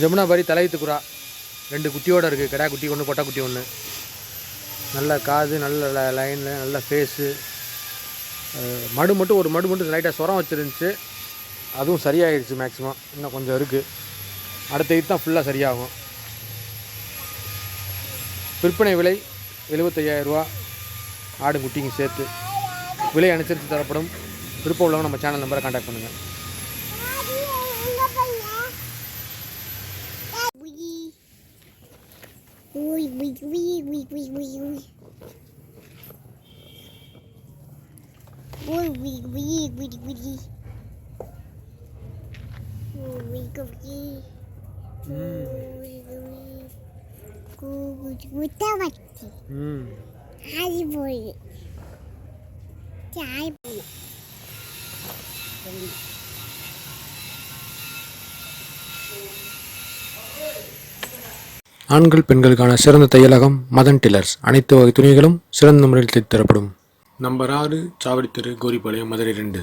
ஜமுனா பாரி தலையத்துக்குறா ரெண்டு குட்டியோட இருக்குது கடா குட்டி ஒன்று கொட்டா குட்டி ஒன்று நல்ல காது நல்ல லைனில் நல்ல ஃபேஸு மடு மட்டும் ஒரு மடு மட்டும் லைட்டாக சுரம் வச்சுருந்துச்சு. அதுவும் சரியாயிடுச்சு மேக்ஸிமம் இன்னும் கொஞ்சம் இருக்குது அடுத்த இது தான் ஃபுல்லாக சரியாகும். விற்பனை விலை எழுபத்தையாயிரரூவா ஆடு குட்டிங்க சேர்த்து விலை அனுசரித்து தரப்படும் விருப்பம் உள்ளவங்க நம்ம சேனல் நம்பரை கான்டாக்ட் பண்ணுங்கள் Ui, ui, ui, ui, ui, ui, ui. Ui, ui, ui, ui, ui. Ui, ui. ஆதி போய் ஆண்கள் பெண்களுக்கான சிறந்த தையலகம் மதன் டில்லர்ஸ். அனைத்து வகை துணிகளும் சிறந்த முறையில் தைத்து தரப்படும் நம்பர் ஆறு சாவடி தெரு கோரிப்பாளையம் மதுரை ரெண்டு.